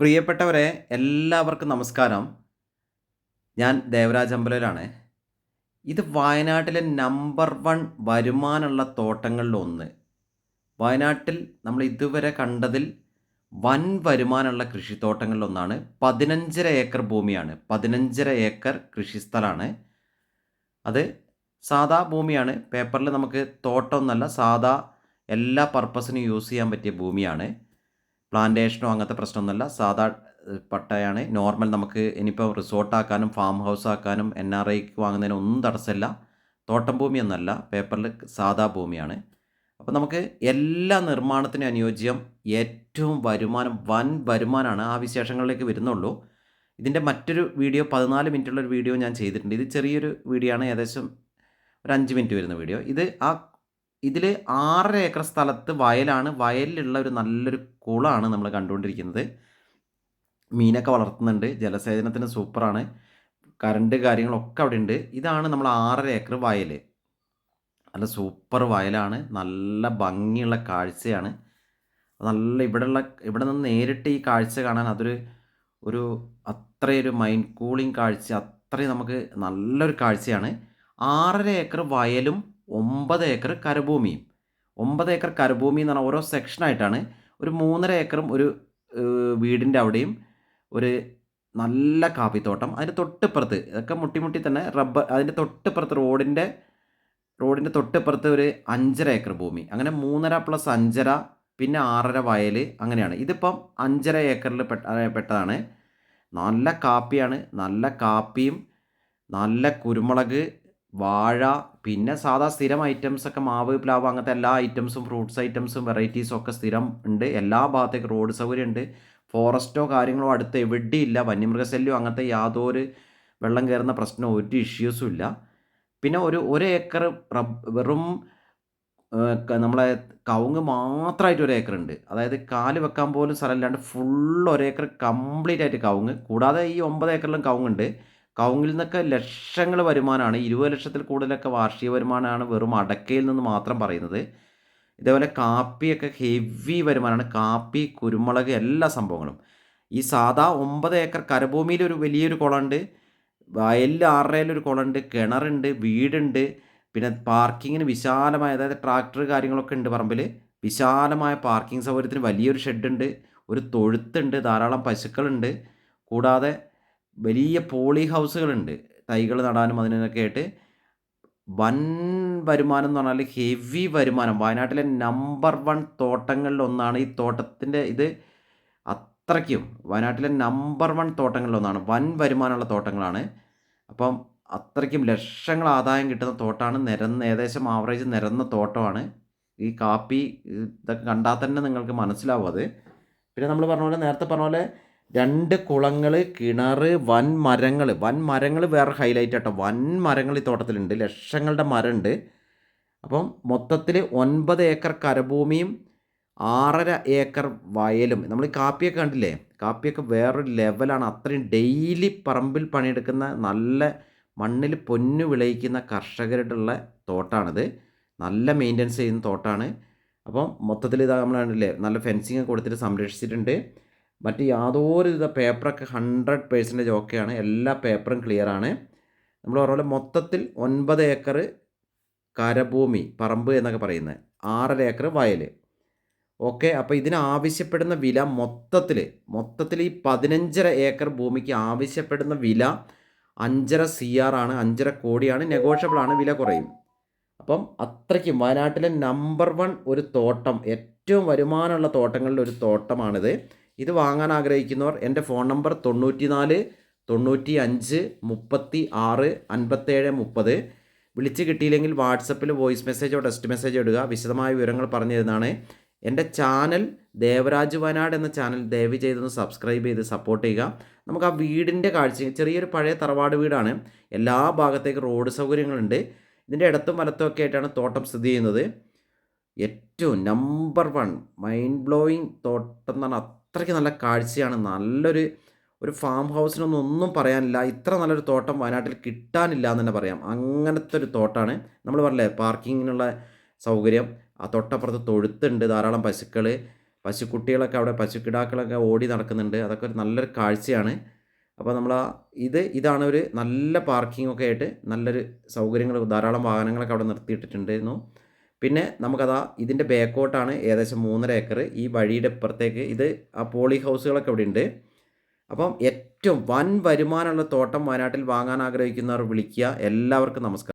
പ്രിയപ്പെട്ടവരെ എല്ലാവർക്കും നമസ്കാരം. ഞാൻ ദേവരാജ് അമ്പലയിലാണ് ഇത് വയനാട്ടിലെ നമ്പർ വൺ വരുമാനമുള്ള തോട്ടങ്ങളിലൊന്ന് വയനാട്ടിൽ നമ്മൾ ഇതുവരെ കണ്ടതിൽ വൻ വരുമാനമുള്ള കൃഷിത്തോട്ടങ്ങളിലൊന്നാണ് പതിനഞ്ചര ഏക്കർ ഭൂമിയാണ്. പതിനഞ്ചര ഏക്കർ കൃഷിസ്ഥലമാണ്. അത് സാധാ ഭൂമിയാണ്. പേപ്പറിൽ നമുക്ക് തോട്ടം എന്നല്ല സാധാ എല്ലാ പർപ്പസിനും യൂസ് ചെയ്യാൻ പറ്റിയ ഭൂമിയാണ്. പ്ലാന്റേഷനോ അങ്ങനത്തെ പ്രശ്നമൊന്നുമല്ല. സാധാ പട്ടയാണ്. നോർമൽ നമുക്ക് ഇനിയിപ്പോൾ റിസോർട്ടാക്കാനും ഫാം ഹൗസ് ആക്കാനും എൻ ആർ ഐക്ക് വാങ്ങുന്നതിന് ഒന്നും തടസ്സമില്ല. തോട്ടം ഭൂമിയൊന്നല്ല പേപ്പറിൽ സാധാ ഭൂമിയാണ്. അപ്പോൾ നമുക്ക് എല്ലാ നിർമ്മാണത്തിനും അനുയോജ്യം ഏറ്റവും വരുമാനം വൻ വരുമാനമാണ് ആ വിശേഷങ്ങളിലേക്ക് വരുന്നുള്ളൂ. ഇതിന്റെ മറ്റൊരു വീഡിയോ പതിനാല് മിനിറ്റുള്ള ഒരു വീഡിയോ ഞാൻ ചെയ്തിട്ടുണ്ട്. ഇത് ചെറിയൊരു വീഡിയോ ആണ്. ഏകദേശം ഒരു അഞ്ച് മിനിറ്റ് വരുന്ന വീഡിയോ. ഇത് ആ ഇതിൽ ആറര ഏക്കർ സ്ഥലത്ത് വയലാണ്. വയലിലുള്ള ഒരു നല്ലൊരു കുളമാണ് നമ്മൾ കണ്ടുകൊണ്ടിരിക്കുന്നത്. മീനൊക്കെ വളർത്തുന്നുണ്ട്. ജലസേചനത്തിന് സൂപ്പറാണ്. കറണ്ട് കാര്യങ്ങളൊക്കെ അവിടെ ഉണ്ട് ഇതാണ് നമ്മൾ ആറര ഏക്കർ വയൽ നല്ല സൂപ്പർ വയലാണ്. നല്ല ഭംഗിയുള്ള കാഴ്ചയാണ്. നല്ല ഇവിടെയുള്ള ഇവിടെ നിന്ന് നേരിട്ട് ഈ കാഴ്ച കാണാൻ അതൊരു ഒരു അത്രയൊരു മൈൻഡ് കൂളിംഗ് കാഴ്ച അത്രയും നമുക്ക് നല്ലൊരു കാഴ്ചയാണ്. ആറര ഏക്കർ വയലും ഒമ്പത് ഏക്കർ കരഭൂമിയും ഒമ്പത് ഏക്കർ കരഭൂമി എന്ന് പറഞ്ഞാൽ ഓരോ സെക്ഷനായിട്ടാണ് ഒരു മൂന്നര ഏക്കറും ഒരു വീടിന്റെ അവിടെയും ഒരു നല്ല കാപ്പിത്തോട്ടം. അതിന്റെ തൊട്ടിപ്പുറത്ത് ഇതൊക്കെ മുട്ടി മുട്ടി തന്നെ റബ്ബർ അതിന്റെ തൊട്ടിപ്പുറത്ത് റോഡിന്റെ റോഡിന്റെ തൊട്ടിപ്പുറത്ത് ഒരു അഞ്ചര ഏക്കർ ഭൂമി. അങ്ങനെ മൂന്നര പ്ലസ് അഞ്ചര പിന്നെ ആറര വയൽ അങ്ങനെയാണ്. ഇതിപ്പം അഞ്ചര ഏക്കറിൽ പെട്ട പെട്ടതാണ്. നല്ല കാപ്പിയാണ്. നല്ല കാപ്പിയും നല്ല കുരുമുളക് വാഴ പിന്നെ സാധാ സ്ഥിരം ഐറ്റംസ് ഒക്കെ മാവ് പ്ലാവ് അങ്ങനത്തെ എല്ലാ ഐറ്റംസും ഫ്രൂട്ട്സ് ഐറ്റംസും വെറൈറ്റീസും ഒക്കെ സ്ഥിരം ഉണ്ട്. എല്ലാ ഭാഗത്തേക്കും റോഡ് സൗകര്യം ഉണ്ട്. ഫോറസ്റ്റോ കാര്യങ്ങളോ അടുത്ത് എവിടെയില്ല. വന്യമൃഗശല്യോ അങ്ങനത്തെ യാതൊരു വെള്ളം കയറുന്ന പ്രശ്നമോ ഒരു ഇഷ്യൂസും ഇല്ല. പിന്നെ ഒരു ഒരു ഏക്കർ വെറും നമ്മളെ കവുങ്ങ് മാത്രമായിട്ട് ഒരു ഏക്കർ ഉണ്ട്. അതായത് കാൽ വെക്കാൻ പോലും സ്ഥലമില്ലാണ്ട് ഫുൾ ഒരേക്കർ കംപ്ലീറ്റ് ആയിട്ട് കവുങ്ങ്. കൂടാതെ ഈ ഒമ്പത് ഏക്കറിലും കവുങ്ങുണ്ട്. കവുങ്ങിൽ നിന്നൊക്കെ ലക്ഷങ്ങൾ വരുമാനമാണ്. ഇരുപത് ലക്ഷത്തിൽ കൂടുതലൊക്കെ വാർഷിക വരുമാനമാണ് വെറും അടക്കയിൽ നിന്ന് മാത്രം പറയുന്നത്. ഇതേപോലെ കാപ്പിയൊക്കെ ഹെവി വരുമാനമാണ്. കാപ്പി കുരുമുളക് എല്ലാ സംഭവങ്ങളും. ഈ സാധാ ഒമ്പത് ഏക്കർ കരഭൂമിയിൽ ഒരു വലിയൊരു കുളമുണ്ട്. വയലിൽ ആറരയിലൊരു കുളമുണ്ട്. കിണറുണ്ട്. വീടുണ്ട്. പിന്നെ പാർക്കിങ്ങിന് വിശാലമായ അതായത് ട്രാക്ടർ കാര്യങ്ങളൊക്കെ ഉണ്ട് പറമ്പിൽ വിശാലമായ പാർക്കിംഗ് സൗകര്യത്തിന് വലിയൊരു ഷെഡുണ്ട്. ഒരു തൊഴുത്തുണ്ട്. ധാരാളം പശുക്കളുണ്ട്. കൂടാതെ വലിയ പോളി ഹൗസുകളുണ്ട്. തൈകൾ നടാനും അതിനൊക്കെ ആയിട്ട്. വൻ വരുമാനം എന്ന് പറഞ്ഞാൽ ഹെവി വരുമാനം. വയനാട്ടിലെ നമ്പർ വൺ തോട്ടങ്ങളിൽ ഒന്നാണ് ഈ തോട്ടത്തിന്റെ ഇത്. അത്രയ്ക്കും. വയനാട്ടിലെ നമ്പർ വൺ തോട്ടങ്ങളിലൊന്നാണ് വൻ വരുമാനമുള്ള തോട്ടങ്ങളാണ്. അപ്പം അത്രയ്ക്കും ലക്ഷങ്ങൾ ആദായം കിട്ടുന്ന തോട്ടമാണ് നിരന്ന് ഏകദേശം ആവറേജ് നിരന്ന തോട്ടമാണ്. ഈ കാപ്പി ഇതൊക്കെ കണ്ടാൽ തന്നെ നിങ്ങൾക്ക് മനസ്സിലാവും അത്. പിന്നെ നമ്മൾ പറഞ്ഞ പോലെ നേരത്തെ പറഞ്ഞ പോലെ രണ്ട് കുളങ്ങൾ കിണർ വൻ മരങ്ങൾ. വൻ മരങ്ങൾ വേറെ ഹൈലൈറ്റ് ആട്ടോ. വൻ മരങ്ങൾ ഈ തോട്ടത്തിലുണ്ട്. ലക്ഷങ്ങളുടെ മരമുണ്ട്. അപ്പം മൊത്തത്തിൽ ഒൻപത് ഏക്കർ കരഭൂമിയും ആറര ഏക്കർ വയലും. നമ്മൾ ഈ കാപ്പിയൊക്കെ കണ്ടില്ലേ? കാപ്പിയൊക്കെ വേറൊരു ലെവലാണ് അത്രയും ഡെയിലി പറമ്പിൽ പണിയെടുക്കുന്ന നല്ല മണ്ണിൽ പൊന്നു വിളയിക്കുന്ന കർഷകരുടെ തോട്ടാണിത്. നല്ല മെയിന്റനൻസ് ചെയ്യുന്ന തോട്ടാണ്. അപ്പം മൊത്തത്തിൽ ഇതാ നമ്മൾ കണ്ടില്ലേ? നല്ല ഫെൻസിങ് കൊടുത്തിട്ട് സംരക്ഷിച്ചിട്ടുണ്ട്. മറ്റ് യാതൊരുവിധ പേപ്പറൊക്കെ ഹൺഡ്രഡ് പേഴ്സന്റേജ് ഓക്കെയാണ് എല്ലാ പേപ്പറും ക്ലിയർ ആണ്. നമ്മൾ പറഞ്ഞ മൊത്തത്തിൽ ഒൻപത് ഏക്കർ കരഭൂമി പറമ്പ് എന്നൊക്കെ പറയുന്നത്. ആറര ഏക്കർ വയൽ ഓക്കെ അപ്പോൾ ഇതിന് ആവശ്യപ്പെടുന്ന വില മൊത്തത്തിൽ മൊത്തത്തിൽ ഈ പതിനഞ്ചര ഏക്കർ ഭൂമിക്ക് ആവശ്യപ്പെടുന്ന വില അഞ്ചര സി ആർ ആണ് അഞ്ചര കോടിയാണ്. നെഗോഷ്യബിൾ ആണ് വില കുറയും. അപ്പം അത്രയ്ക്കും വയനാട്ടിലെ നമ്പർ വൺ ഒരു തോട്ടം ഏറ്റവും വരുമാനമുള്ള തോട്ടങ്ങളിൽ ഒരു തോട്ടമാണിത്. ഇത് വാങ്ങാൻ ആഗ്രഹിക്കുന്നവർ എന്റെ ഫോൺ നമ്പർ തൊണ്ണൂറ്റി നാല് തൊണ്ണൂറ്റി അഞ്ച് മുപ്പത്തി ആറ് അൻപത്തേഴ് മുപ്പത്. വിളിച്ച് കിട്ടിയില്ലെങ്കിൽ വാട്സപ്പിൽ വോയിസ് മെസ്സേജോ ടെക്സ്റ്റ് മെസ്സേജോ ഇടുക. വിശദമായ വിവരങ്ങൾ പറഞ്ഞു തരുന്നതാണ്. എന്റെ ചാനൽ ദേവരാജ് വയനാട് എന്ന ചാനൽ ദയവ് ചെയ്തൊന്ന് സബ്സ്ക്രൈബ് ചെയ്ത് സപ്പോർട്ട് ചെയ്യുക. നമുക്ക് ആ വീടിന്റെ കാഴ്ച ചെറിയൊരു പഴയ തറവാട് വീടാണ്. എല്ലാ ഭാഗത്തേക്കും റോഡ് സൗകര്യങ്ങളുണ്ട്. ഇതിന്റെ ഇടത്തും വലത്തും ഒക്കെ ആയിട്ടാണ് തോട്ടം സ്ഥിതി ചെയ്യുന്നത്. ഏറ്റവും നമ്പർ വൺ മൈൻഡ് ബ്ലോയിങ് തോട്ടം എന്ന് പറഞ്ഞാൽ അത്രയ്ക്ക് നല്ല കാഴ്ചയാണ്. നല്ലൊരു ഒരു ഫാം ഹൗസിനൊന്നും ഒന്നും പറയാനില്ല. ഇത്ര നല്ലൊരു തോട്ടം വയനാട്ടിൽ കിട്ടാനില്ല എന്ന് തന്നെ പറയാം. അങ്ങനത്തെ ഒരു തോട്ടമാണ് നമ്മൾ പറഞ്ഞില്ലേ പാർക്കിങ്ങിനുള്ള സൗകര്യം. ആ തൊട്ടപ്പുറത്ത് തൊഴുത്തുണ്ട് ധാരാളം പശുക്കൾ പശുക്കുട്ടികളൊക്കെ അവിടെ പശുക്കിടാക്കളൊക്കെ ഓടി നടക്കുന്നുണ്ട്. അതൊക്കെ ഒരു നല്ലൊരു കാഴ്ചയാണ്. അപ്പോൾ നമ്മൾ ഇത് ഇതാണ് ഒരു നല്ല പാർക്കിംഗ് ഒക്കെ ആയിട്ട് നല്ലൊരു സൗകര്യങ്ങൾ ധാരാളം വാഹനങ്ങളൊക്കെ അവിടെ നിർത്തിയിട്ടിട്ടുണ്ടായിരുന്നു. പിന്നെ നമുക്കതാ ഇതിന്റെ ബാക്കോട്ടാണ് ഏകദേശം മൂന്നര ഏക്കർ ഈ വഴിയുടെ ഇപ്പുറത്തേക്ക് ഇത് ആ പോളി ഹൗസുകളൊക്കെ ഇവിടെ ഉണ്ട് അപ്പം ഏറ്റവും വൻ വരുമാനമുള്ള തോട്ടം വയനാട്ടിൽ വാങ്ങാൻ ആഗ്രഹിക്കുന്നവർ വിളിക്കുക. എല്ലാവർക്കും നമസ്കാരം.